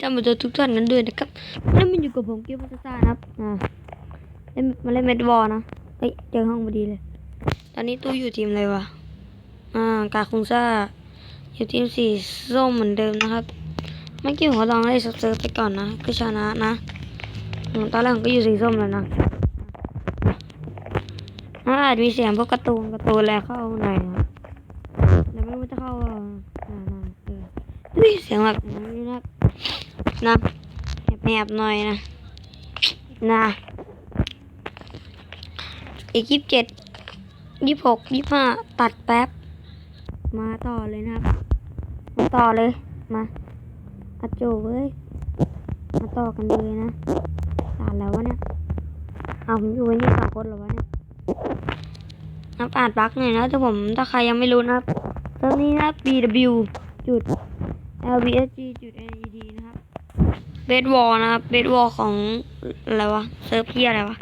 จำมาเจอทุกท่านกันด้วยนะครับแล้วมันอยู่กับผมเกียวพัสซ่านะครับอ่าเล่นมาเล่นเมดวอลนะเฮ้ยเจอห้องพอดีเลย ตอนนี้ตู้อยู่ทีมอะไรวะอ่ากาคุงซ่าอยู่ทีมสีส้มเหมือนเดิมนะครับเมื่อกี้ผมลองได้เซิร์ฟไปก่อนนะก็ชนะนะตอนแรกผมก็อยู่สีส้มแล้วนะอ่าอาจมีเสียงพวกกร์ตูนกร์ตูนแล้วเข้าหน่อยนะแล้วไม่รู้จะเข้าอ่าอ่าเออเสียงแบบนี้นะ นะแหบๆหน่อยนะ นะอีกยี่สิบเจ็ดยี่สิบหกยี่สิบห้าตัดแป๊บ มาต่อเลยนะครับ มาต่อเลย มาอัดโจเว้ย มาต่อกันเลยนะอ่านแล้ววะเนี่ย เอาผมอยู่ไว้นี่สองคนหรอวะเนี่ยนับอ่านปลักหน่อยนะถ้าผมถ้าใครยังไม่รู้นะครับตอนนี้นะ BW จุด LBSG จุด N E เบสวอลนะครับเบสวอลของอะไรวะเซิร์ฟเพียอะไรวะ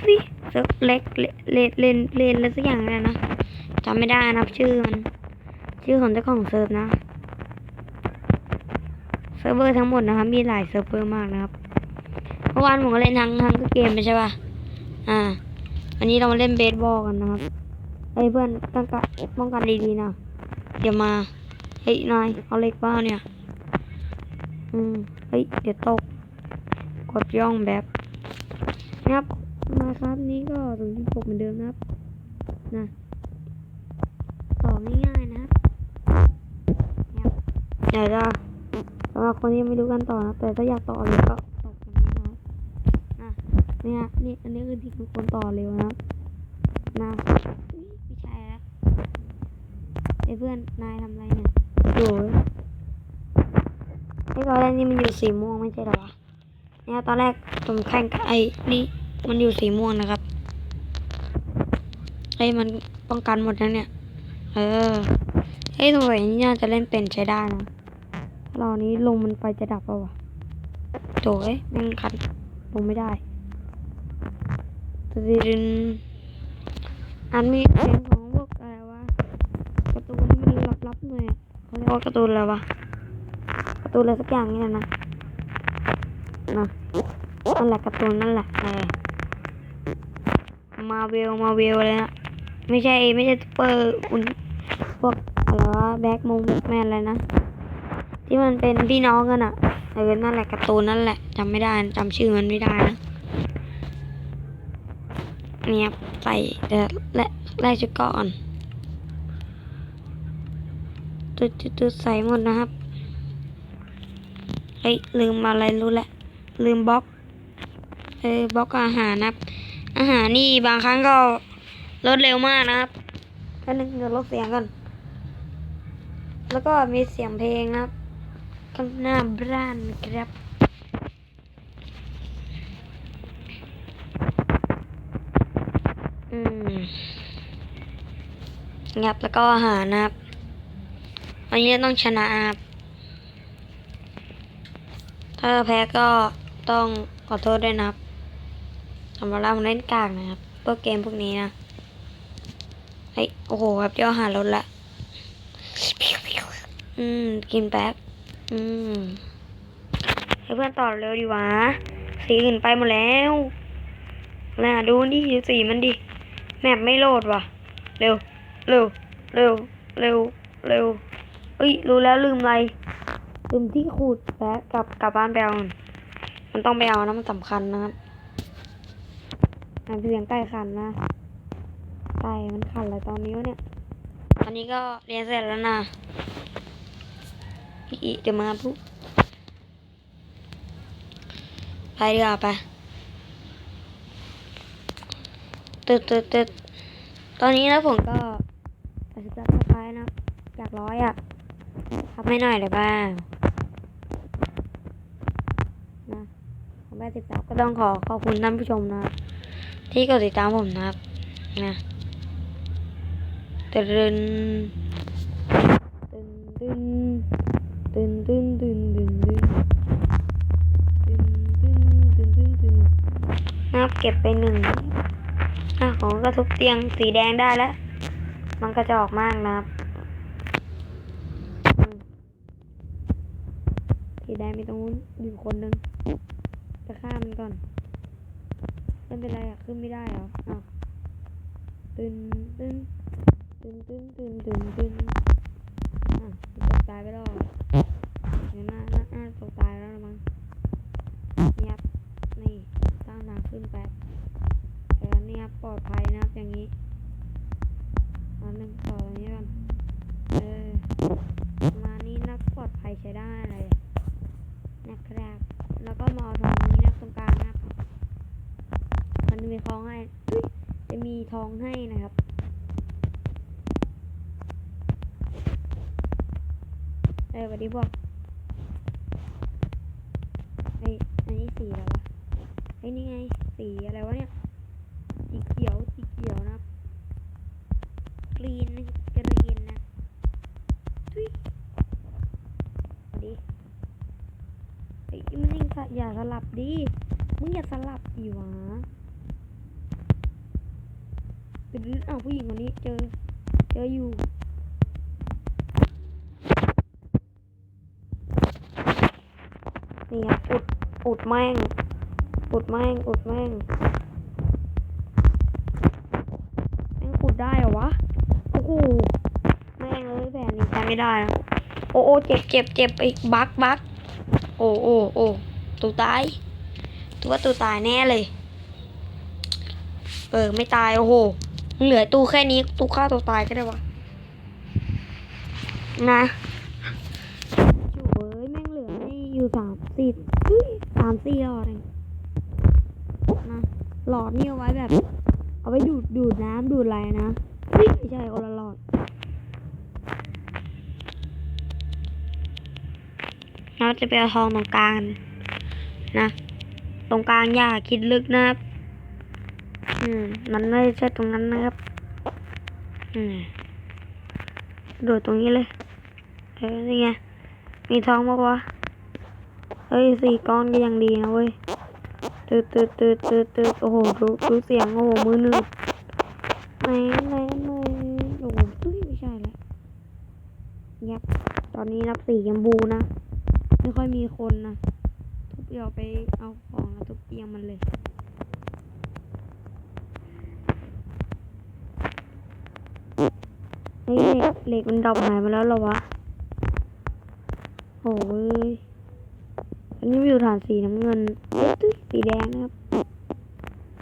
ทุยเซิร์ฟเล็กเลเลนเลนเลนอะไรสักอย่างเลยนะจำไม่ได้นะครับชื่อมันชื่อของเจ้าของเซิร์ฟนะเซิร์ฟเวอร์ทั้งหมดนะครับมีหลายเซิร์ฟเวอร์มากนะครับเมื่อวานผมก็เล่นทั้งทั้งเกมไปใช่ป่ะอ่าอันนี้เรามาเล่นเบสบอลกันนะครับเฮ้เพื่อนตั้งการป้องกันดีๆนะเดี๋ยวมาเฮ้ยนายเอาเล็กบ้าเนี่ย อืมเฮ้ยเดี๋ยวตก กดย่องแบบนะครับมาครับนี้ก็ถึงที่ปกเหมือนเดิมนะครับนะต่อง่ายๆนะครับนะครับเดี๋ยวจะสำหรับคนที่ไม่รู้กันต่อนะแต่ถ้าอยากต่อเลยก็ตอบกันนี้นะนะเนี่ยนี่อันนี้คือที่คนต่อเร็วนะนะอุ๊ยไม่ใช่แล้วไอ้เพื่อนนายทำอะไรเนี่ยโอ้ยไอ้ ตอนแรกนี่มันอยู่สีม่วงไม่ใช่หรอวะเนี่ยตอนแรกผมแข่งกับไอ้นี่มันอยู่สีม่วงนะครับไอ้มันป้องกันหมดนะเนี่ย เออเฮ้ยสงสัยนี่น่าจะเล่นเป็นใช้ได้นะรานี้ลงมันไปจะดับเปล่าวะโถ่เอ้ยแม่งคันลงไม่ได้ตดินอันมีเสียงของพวกอะไรวะการ์ตูนที่มันลับๆหน่อยอะเขาเรียกว่าการ์ตูนอะไรวะ ตูนอะไรสักอย่างนี่นะนะนั่นแหละการ์ตูนนั่นแหละเออมาเวลมาเวลเลยนะไม่ใช่ไม่ใช่ซุปเปอร์อุนพวกอะไรวะแบ็กมงแบ็กแมนอะไรนะ ที่มันเป็นพี่น้องกันอะเออนั่นแหละการ์ตูนนั่นแหละจำไม่ได้จำชื่อมันไม่ได้นะเนี่ยใส่แต่และแรกชุดก่อนจุดจุดจุดใส่หมดนะครับ เฮ้ยลืมอะไรรู้แหละ ลืมบล็อกเออบล็อกอาหารนะครับ อาหารนี่บางครั้งก็ลดเร็วมากนะครับแป๊บนึงเดี๋ยวลดเสียงก่อนแล้วก็มีเสียงเพลงครับข้างหน้าบ้านครับ อืมงับแล้วก็อาหารนะครับวันนี้ต้องชนะครับ ถ้าแพ้ก็ต้องขอโทษด้วยนะครับสำหรับเราเล่นกากนะครับพวกเกมพวกนี้นะเฮ้ยโอ้โหแบบย่อหารถละอืม กินแป๊บ อืมให้เพื่อนต่อเร็วดีวะ สีอื่นไปหมดแล้วน่ะดูดิสีมันดิ แมปไม่โหลดว่ะ เร็ว เร็ว เร็ว เร็ว เร็ว เอ้ย รู้แล้วลืมอะไร ลืมที่ขูดแป๊บกลับกลับบ้านไปเอาก่อนมันต้องไปเอานะมันสำคัญนะครับอะเพียงใกล้คันนะไก่มันขันอะไรตอนนี้วะเนี่ยตอนนี้ก็เรียนเสร็จแล้วนะอีเดี๋ยวมาปุ๊บไปดีกว่าไปตึดตึดตึดตอนนี้นะผมก็ตัดสินใจสบายนะจากร้อยอะทำให้หน่อยเลยบ้าง นะผมไปติดตามก็ต้องขอขอบคุณท่านผู้ชมนะ ที่กดติดตามผมนะครับนะตึนตึนตึนตึนตึนตึนตึนตึนตึนตึนตึนตึนตึนนะครับเก็บไปหนึ่งอะของก็ทุบเตียงสีแดงได้แล้ว มันก็จะออกมากนะครับสีแดงมีตรงนู้นอยู่คนหนึ่ง จะฆ่ามันก่อนมันเป็นไรอะขึ้นไม่ได้เหรออ้าวตึนตึนตึนตึนตึนตึนตึนอะมันตกตายไปแล้วเหรอเดี๋ยวน่าน่าน่าตกตายแล้วละมั้งนี่ครับนี่ตั้งทางขึ้นไปแต่อันนี้ครับปลอดภัยนะครับอย่างนี้อันหนึ่งต่อตรงนี้ก่อนเออ ประมาณนี้นักปลอดภัยใช้ได้เลยนะครับ แล้วก็มาเอาทองนี้นะตรงกลางนะครับ มันจะมีทองให้อุ๊ยจะมีทองให้นะครับ เออส วัสดีพวกไออันนี้สีอะไรวะไอ้นี่ไง สีอะไรวะเนี่ย สีเขียว สีเขียวนะครับกรีนนะกรีนนะทุยดิไอ้มันยังอย่าสลับดิ มึงอย่าสลับอีวะเป็นอ้าวผู้หญิงคนนี้เจอ เจออยู่ นี่ครับอุดอุดแม่ง อุดแม่ง อุดแม่งแม่งอุดได้เหรอวะ โอ้โห แม่งเอ้ยแผนนี้ใช้ไม่ได้นะโอ้โอ้เจ็บเจ็บเจ็บอีกบักบักโอ้โอ้โอ้ตูตาย ตัวตูตายแน่เลย เออ ไม่ตาย โอ้โห เหลือตู้แค่นี้ตู้ฆ่าตัวตายก็ได้วะ นะอยู่เว้ยแม่งเหลือให้ อยู่สามสี่เฮ้ยสามสี่หลอดเองนะหลอดนี่เอาไว้แบบ เอาไว้ดูดดูดน้ำดูดอะไรนะไม่ใช่คนละหลอดเราจะไปเอาทองตรงกลางนะ ตรงกลางอย่าคิดลึกนะครับ อืม มันไม่ใช่ตรงนั้นนะครับ อืมโดดตรงนี้เลย เออ นี่ไง มีทองมากวะ เฮ้ยสี่ก้อนก็ยังดีนะเว้ยตืดตืดตืดตืดตืดโอ้โหดูดูเสียงโอ้โหมือหนึ่งไหนไหนไหนโอ้โหตุ้ยไม่ใช่แล้วยับตอนนี้นับสี่ยมบูนะ ไม่ค่อยมีคนนะทุบเดียวไปเอาของแล้วทุบเตียงมันเลยเฮ้ยเหล็กมันดรอปหายไปแล้วเหรอวะโอ้ย อันนี้วิวฐานสีน้ำเงินเอ้ยตุ้ยสีแดงนะครับ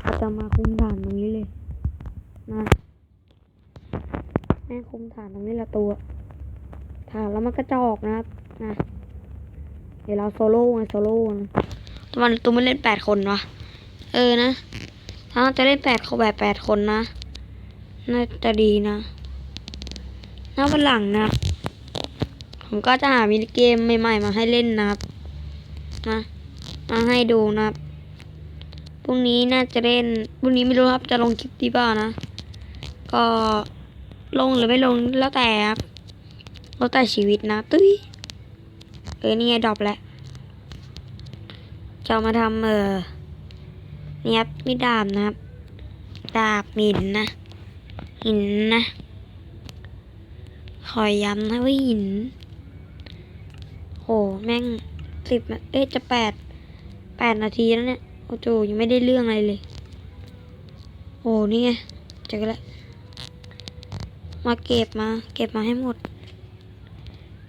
เราจะมาคุมฐานตรงนี้เลยนะแม่คุมฐานตรงนี้ละตัวฐานแล้วมันก็จะออกนะครับนะเดี๋ยวเราโซโล่ไงโซโล่นะวันตัวมันเล่นแปดคนวะเออนะถ้าจะเล่นแปดเขาแบบแปดคนนะน่าจะดีนะหน้าวันหลังนะ ผมก็จะหามินิเกมใหม่ๆมาให้เล่นนะครับ นะมาให้ดูนะครับพรุ่งนี้น่าจะเล่นพรุ่งนี้ไม่รู้ครับจะลงคลิปดีเปล่านะ ก็ลงหรือไม่ลงแล้วแต่ครับแล้วแต่ชีวิตนะตุ้ยเออนี่ไงดรอปแหล้วจะมาทำเออเนี่ยครับมีดาบนะครับ ดาบหินนะ หินนะขอยย้ำนะว่าหินโหแม่ง สิบเอ๊ะจะแปดแปดนาทีแล้วเนี่ย โอ้โหยังไม่ได้เรื่องอะไรเลย โอ้นี่ไงเจอแล้วมาเก็บมา เก็บมาให้หมด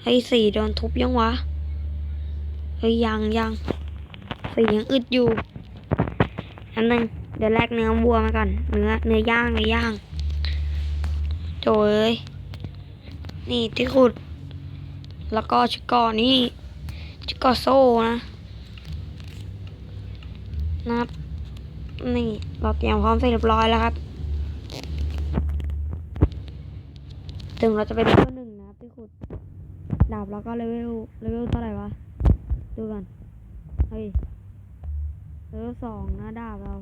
เฮ้สี่โดนทุบยังวะเฮ้ยยังยังสียังอึดอยู่อันนึงเดี๋ยวแลกเนื้อวัวมาก่อนเนื้อเนื้อย่างเนื้อย่างโจ้ยนี่ที่ขุด แล้วก็ชุดก่อนี่ ก่อโซ่นะนะครับนี่เราเตรียมพร้อมเสร็จเรียบร้อยแล้วครับถึงเราจะเป็นเลเวลหนึ่งนะครับที่ขุดดาบเราก็เลเวลเลเวลเท่าไหร่วะ ดูก่อนเฮ้ยเลเวลสองนะดาบเรา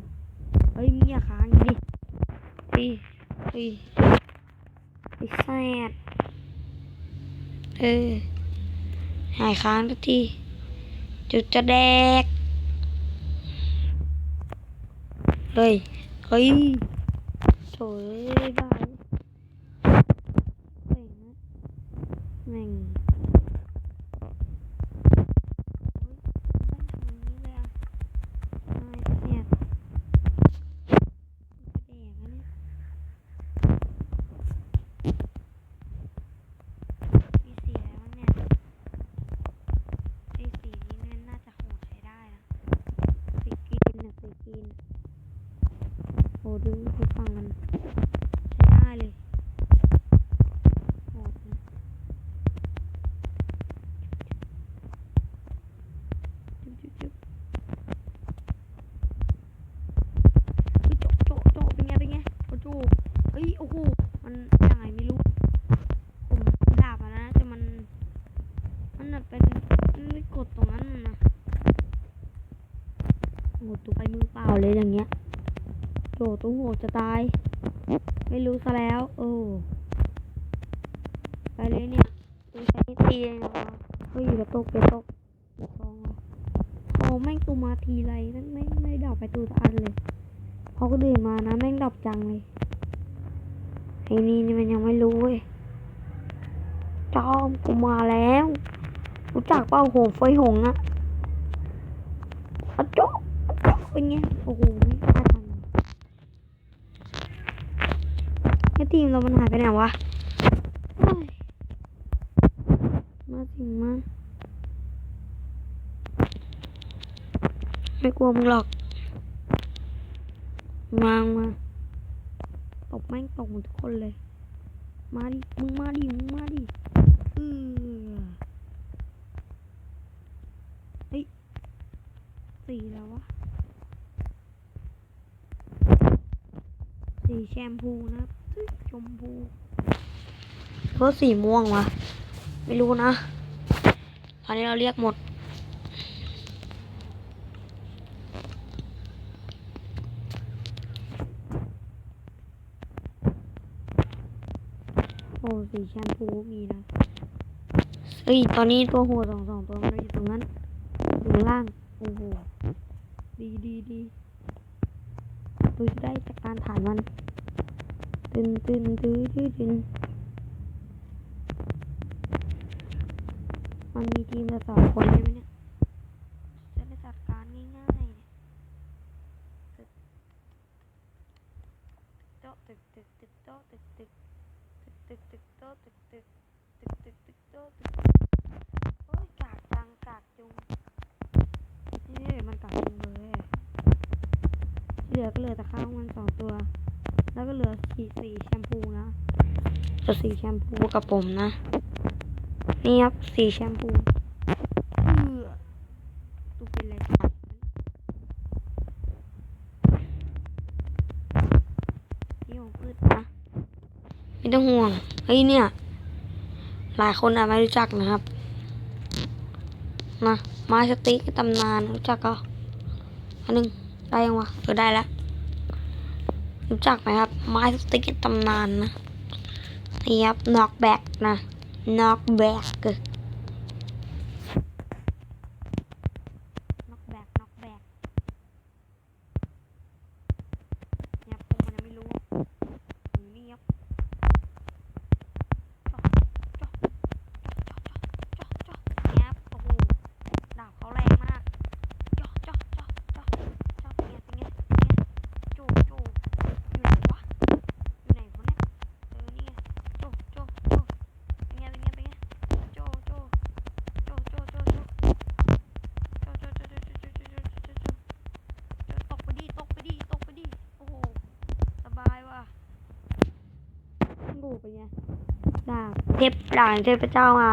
เฮ้ยมึงอย่าค้างดิเฮ้ยเฮ้ยไอ้แซดเออ หายค้างทุกทีจุดจะแดก เฮ้ย เฮ้ย โถ่เอ้ยบ้า Mm-hmm. ตาย ไม่รู้ซะแล้ว โอ้ไปเลยเนี่ยตูใช้นิตีเลยนะวะเฮ้ยกระตกกระตกซองอะพอแม่งตูมาทีไรนั่นไม่ไม่ดอกไปตูสักอันเลยพอก็ดื่นมานะแม่งดอกจังเลยไอ้นี่นี่มันยังไม่รู้เว้ยจอมกูมาแล้วรู้จักเป้าโหงเฟหงอะอะโจ๊ะอะโจ๊ะเป็นไงโอ้โหไม่ ทีมเรามันหายไปไหนวะมาสิมาไม่กลัวมึงหรอกมามาตบแม่งตกหมดทุกคนเลย มาดิ มึงมาดิ มึงมาดิเออเฮ้ยสีแล้ววะสีแชมพูนะครับ มพูเพราะสีม่วงวะไม่รู้นะตอนนี้เราเรียกหมด โอ้สีแชมพูมีนะเอ้ยตอนนี้ตัวโหดสองสองตัวมันอยู่ตรงนั้นอยู่ข้างล่าง โอ้โห ดีดีดีดูจะได้จากการฐานมัน ตึนตึนตื้อตื้อตึนมันมีทีมละสองคนใช่ไหมเนี่ย ก็เหลือสี่สีแชมพูนะเหลือสีแชมพูกับผมนะ นี่ครับสีแชมพูเออตูเป็นอะไรกันนี่ของพืชนะไม่ต้องห่วงเฮ้ยเนี่ย หลายคนอาจไม่รู้จักนะครับนะไม้สติ๊กตำนานรู้จักก็อันหนึงได้ยังวะเออได้แล้ว รู้จักไหมครับ ไม้สติ๊กตำนานนะนี่ครับน็อกแบกนะน็อกแบก เทพดาบเทพเจ้ามา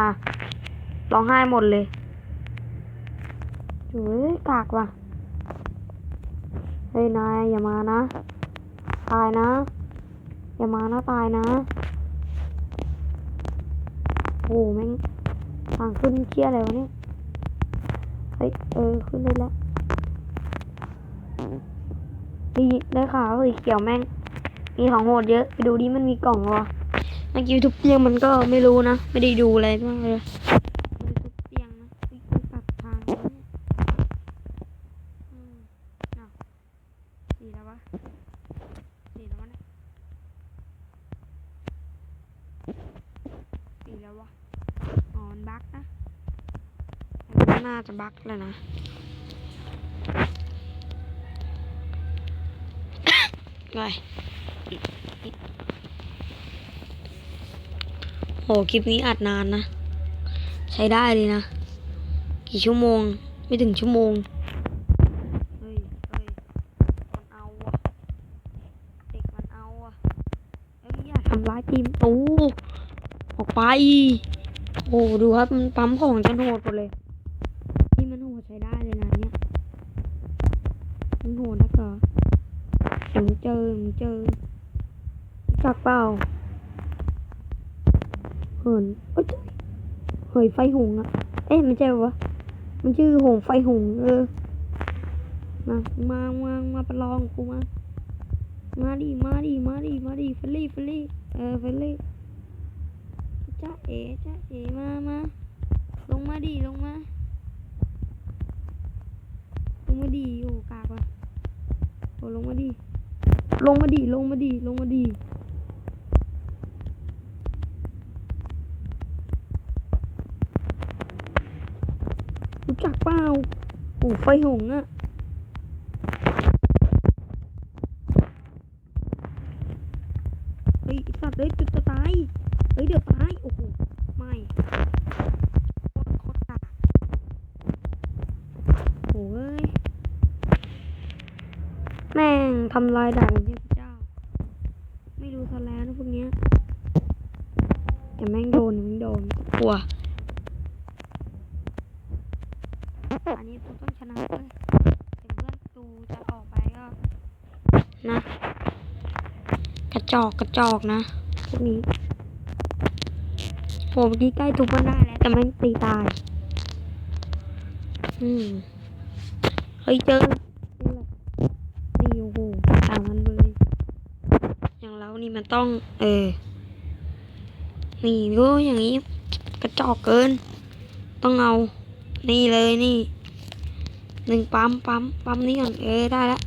ร้องไห้หมดเลยเฮ้ยกากว่ะ เฮ้ยนายอย่ามานะ ตายนะ อย่ามานะตายนะ โอ้แม่งทางขึ้นเชี่ยอะไรวะเนี่ย เฮ้ยเออขึ้นได้แล้วดีได้ข่าวสีเขียวแม่ง มีของโหดเยอะ ไปดูดิมันมีกล่องวะ เมื่อกี้ทุบเตียงมันก็ไม่รู้นะ ไม่ได้ดูอะไรมากเลยทุบเตียงนะอุ๊ยอุ๊ยตัดทางนี่ยอืมอีแล้ววะสีแล้ววะเนี่แล้ววะอ๋อมันบั๊กนะน่าจะบั๊กแล้วนะไป โหคลิปนี้อัดนานนะ ใช้ได้เลยนะ กี่ชั่วโมง ไม่ถึงชั่วโมงเฮ้ยเฮ้ยมันเอาอะเด็กมันเอาอะเอ้ยอย่าทำร้ายทีมตูออกไป โอ้ดูครับ มันปั๊มของจนโหดหมดเลย นี่มันโหดใช้ได้เลยนะเนี่ยมันโหดนักเหรอเดี๋ยวมึงเจอมึงเจอรู้จักเปล่า เหินเอ้ยเฮ้ยไฟหงอะเอ๊ะไม่ใช่วะมันชื่อหงไฟหงเออมามามามาประลองกูมา มาดิมาดิมาดิมาดิเฟลลี่เฟลลี่เออเฟลลี่จ้าเอ๋จ้าเอ๋มามาลงมาดิลงมาลงมาดิโอ้กากว่ะโอ้ลงมาดิลงมาดิลงมาดิลงมาดิ รู้จักเปล่าโอ้ไฟหงอะเฮ้ยสัตว์เฮ้ยจุดจะตายเฮ้ยเดี๋ยวตายโอ้โหไม่โคตรตาโอ้ยแม่งทำลายด่านเทพเจ้า ไม่ดูซะแล้วนะพวกเนี้ยแต่แม่งโดนแม่งโดนกลัว อันนี้กูต้องชนะเว้ยถึงเพื่อนกูจะออกไปก็ นะ กระจอกกระจอกนะพวกนี้โหเมื่อกี้ใกล้ทุบมันได้แล้วแต่มันตีตาย อืมเฮ้ยเจอนี่แหละนี่โอ้โหตางกันเลยอย่างเรานี่มันต้อง เออ นี่ดูอย่างนี้ กระจอกเกิน ต้องเอา นี่เลยนี่หนึ่งปั๊มปั๊มปั๊มนี่ก่อนเออได้แล้ว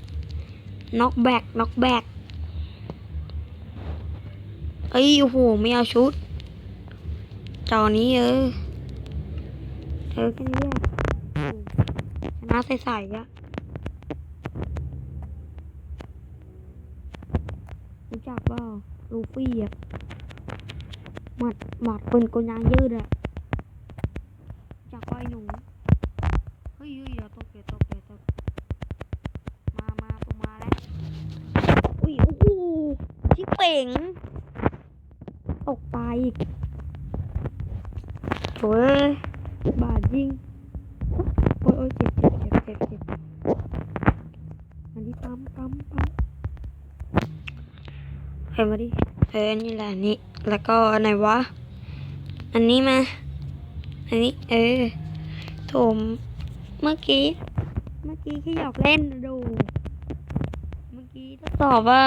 น็อกแบกน็อกแบกเอ้ยโอ้โหไม่เอาชุดจอนี้เออเออแค่นี้แหละโอ้ชนะใส่ๆอะรู้จักเปล่าลูฟี่อะหมัดหมัดปืนกลยางยืดอะจากไอ้หนูเฮ้ยเฮ้ย เป่งตกตายอีกโอ้ยบาดยิงโอ้ยโอ้ยเจ็บเจ็บเจ็บเจ็บเจ็บอันนี้ปั๊มปั๊มปั๊มเฮ้ยมาดิเออนี่แหละนนี้แล้วก็อันไหนวะ อันนี้มา อันนี้ เออถมเมื่อกี้ เมื่อกี้แค่หยอกเล่นนะดู เมื่อกี้ทดสอบว่า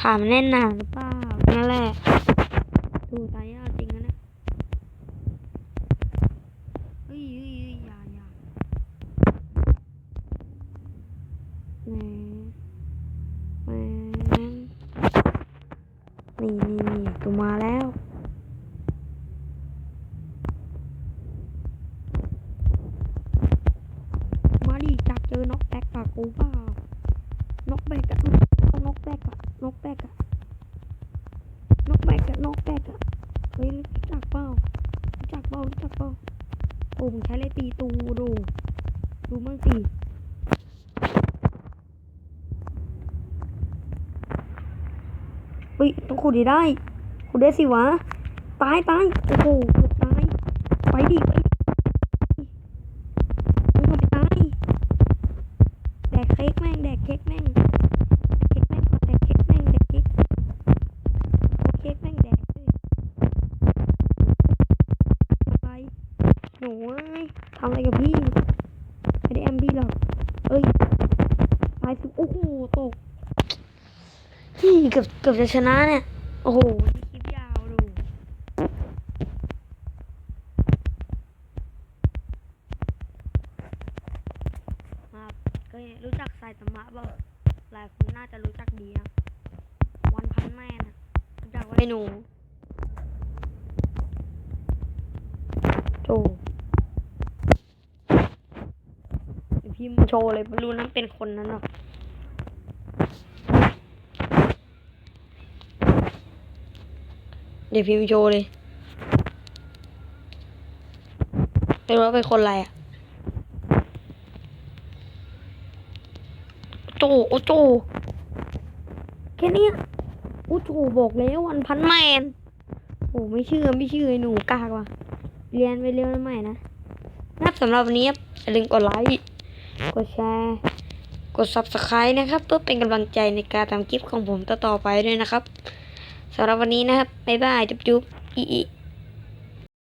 ถามแน่นหนาหรือเปล่านั่นแหละดูตายากจริงนะเนี่ยเฮ้ยเฮ้ยเฮ้ยอย่าอย่าแหมแหมนี่นี่นี่ตัวมาแล้วมาดิจักเจอนกแบกกับกูเปล่านกแบกอะน็อกแบกอะ นกแบกอะนกแบกอะนกแบกอะเฮ้ยรู้จักเปล่ารู้จักเปล่ารู้จักเปล่าโอ้ผมใช้เลยตีตูดูดูมั่งสิเฮ้ยต้องขุดให้ได้ขุดได้สิวะ ตายตายโอ้โหเกือบตาย ไปดิไป นูเว้ยทำอะไรกับพี่ ไม่ได้แอมบี้หรอก เอ้ยตายสิโอ้โห ตกพี่เกือบเกือบจะชนะเนี่ย โอ้โห โชว์เลยไม่รู้นั้นเป็นคนนั้นหรอกเดี๋ยวพิมพ์โชว์เลยไม่รู้ว่าเป็นคนอะไรอะโจโอโจแค่เนี้ยโอโจบอกแล้ววันพันแมนโอ้ไม่เชื่อไม่เชื่อไอ้หนูกากว่ะเรียนไปเร็วใหม่นะนะครับสำหรับวันนี้ครับอย่าลืมกดไลค์ กดแชร์ กด subscribe นะครับ เพื่อเป็นกำลังใจในการทำคลิปของผมต่อๆไปด้วยนะครับสำหรับวันนี้นะครับบ๊ายบายจุ๊บๆอีอี